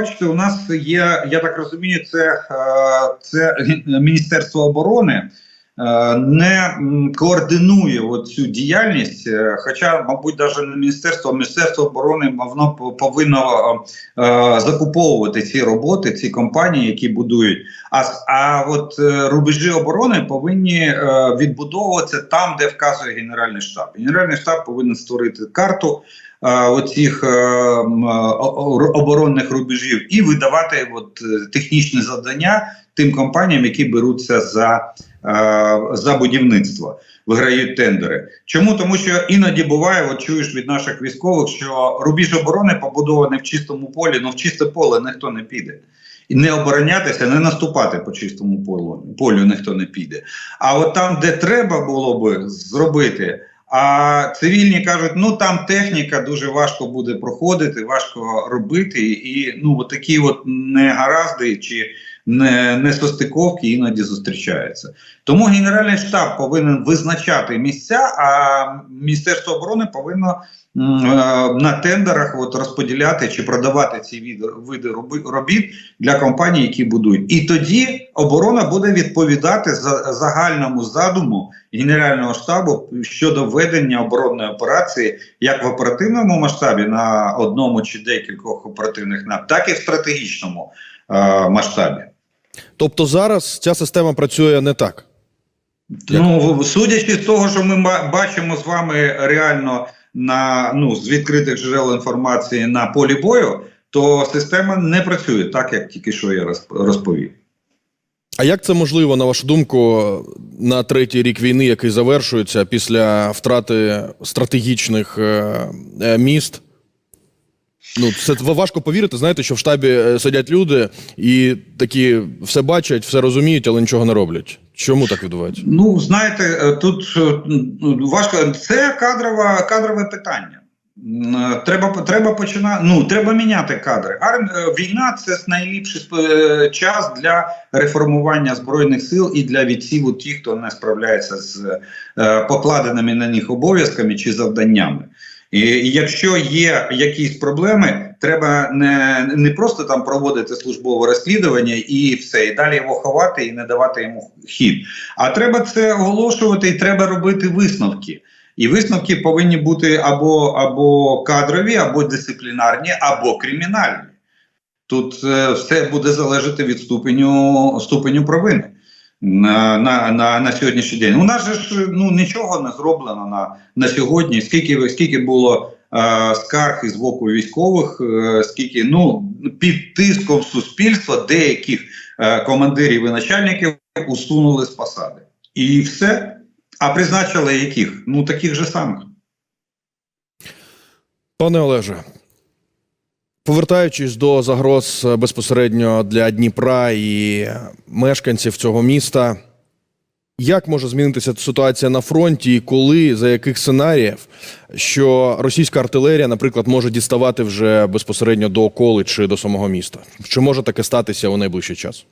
бачите, у нас є, я так розумію, це, е, це Міністерство оборони е, не координує цю діяльність. е, Хоча, мабуть, навіть не міністерство, а Міністерство оборони воно повинно закуповувати ці роботи, ці компанії, які будують. А, а от рубежі оборони повинні відбудовуватися там, де вказує Генеральний штаб. Генеральний штаб повинен створити карту оцих е, м, о- о- оборонних рубежів і видавати от, е, технічні завдання тим компаніям, які беруться за, е, за будівництво, виграють тендери. Чому? Тому що іноді буває, от чуєш від наших військових, що рубіж оборони побудований в чистому полі, ну в чисте поле ніхто не піде. І не оборонятися, не наступати по чистому полю, полю ніхто не піде. А от там, де треба було би зробити, а цивільні кажуть, ну там техніка дуже важко буде проходити, важко робити, і ну такі от негаразди чи несостиковки іноді зустрічаються. Тому Генеральний штаб повинен визначати місця, а Міністерство оборони повинно е, на тендерах от розподіляти чи продавати ці види, робіт для компаній, які будують. І тоді оборона буде відповідати за загальному задуму Генерального штабу щодо ведення оборонної операції як в оперативному масштабі на одному чи декількох оперативних нап, так і в стратегічному е, масштабі. Тобто зараз ця система працює не так. Як? Ну, судячи з того, що ми бачимо з вами реально на ну з відкритих джерел інформації на полі бою, то система не працює так, як тільки що я розп- розповів. А як це можливо, на вашу думку, на третій рік війни, який завершується після втрати стратегічних е, е, міст? Ну, це важко повірити, знаєте, що в штабі е, сидять люди і такі все бачать, все розуміють, але нічого не роблять. Чому так відбувається? Ну, знаєте, е, тут е, важко. Це кадрове, кадрове питання. Треба треба починати. Ну треба міняти кадри. Арм війна це найліпший час для реформування збройних сил і для відсіву тих, хто не справляється з покладеними на них обов'язками чи завданнями. І, якщо є якісь проблеми, треба не, не просто там проводити службове розслідування і все, і далі його ховати і не давати йому хід. А треба це оголошувати, і треба робити висновки. І висновки повинні бути або, або кадрові, або дисциплінарні, або кримінальні. Тут е, все буде залежати від ступеню, ступеню провини на, на, на, на сьогоднішній день. У нас же ж ну, нічого не зроблено на, на сьогодні. Скільки, скільки було е, скарг із боку військових, е, скільки ну, під тиском суспільства деяких е, командирів і начальників усунули з посади. І все. А призначили яких? Ну таких же самих. Пане Олеже, повертаючись до загроз е, безпосередньо для Дніпра і мешканців цього міста, як може змінитися ситуація на фронті, і коли, за яких сценаріїв, що російська артилерія, наприклад, може діставати вже безпосередньо до околи чи до самого міста? Чи може таке статися у найближчий час?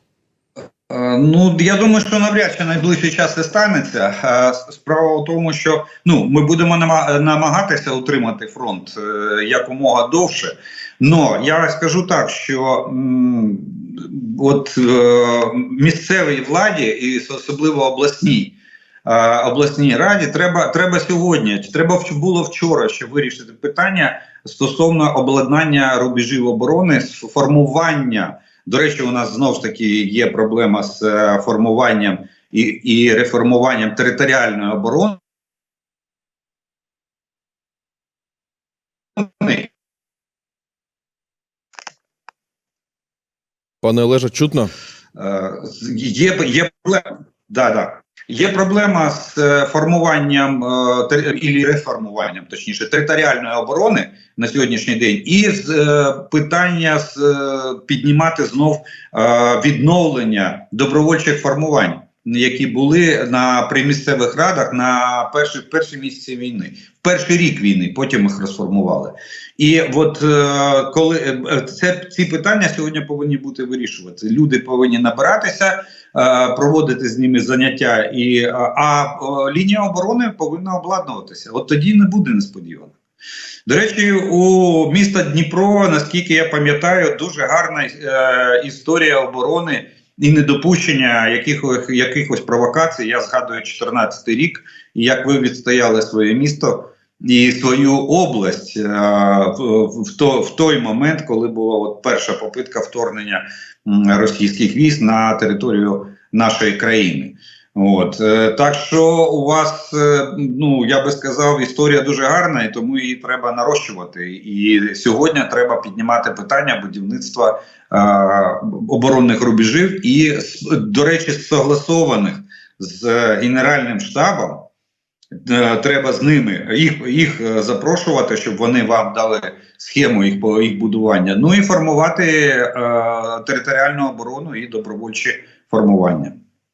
Е, Ну, я думаю, що навряд чи найближчий час це станеться. Е, Справа в тому, що ну ми будемо намагатися утримати фронт е, якомога довше. Но я скажу так, що от місцевій владі, і особливо обласній. Обласній раді треба треба сьогодні, треба було вчора ще вирішити питання стосовно обладнання рубежів оборони, з формування до речі, у нас знову ж таки є проблема з е, формуванням і, і реформуванням територіальної оборони. Пане Олеже, чутно? Е, Є, є проблема. Да, да. Є проблема з е, формуванням е, і реформуванням, точніше, територіальної оборони на сьогоднішній день, і з е, питання з піднімати знов відновлення добровольчих формувань, які були на при місцевих радах на перші, перші місяці війни, перший рік війни, потім їх розформували. І от е, коли е, це ці питання сьогодні повинні бути вирішувати. Люди повинні набиратися, е, проводити з ними заняття, і е, а е, лінія оборони повинна обладнуватися. От тоді не буде несподівано. До речі, у міста Дніпро, наскільки я пам'ятаю, дуже гарна е, історія оборони і недопущення якихось, якихось провокацій. Я згадую 14 рік, і як ви відстояли своє місто і свою область а, в, в, то, в той момент, коли була от перша попитка вторгнення російських військ на територію нашої країни. От е, так що у вас, е, ну я би сказав, історія дуже гарна, і тому її треба нарощувати. І сьогодні треба піднімати питання будівництва е, оборонних рубежів і, до речі, согласованих з генеральним штабом. Е, Треба з ними їх, їх е, запрошувати, щоб вони вам дали схему їх по їх будування. Ну і формувати е, територіальну оборону і добровольчі формування.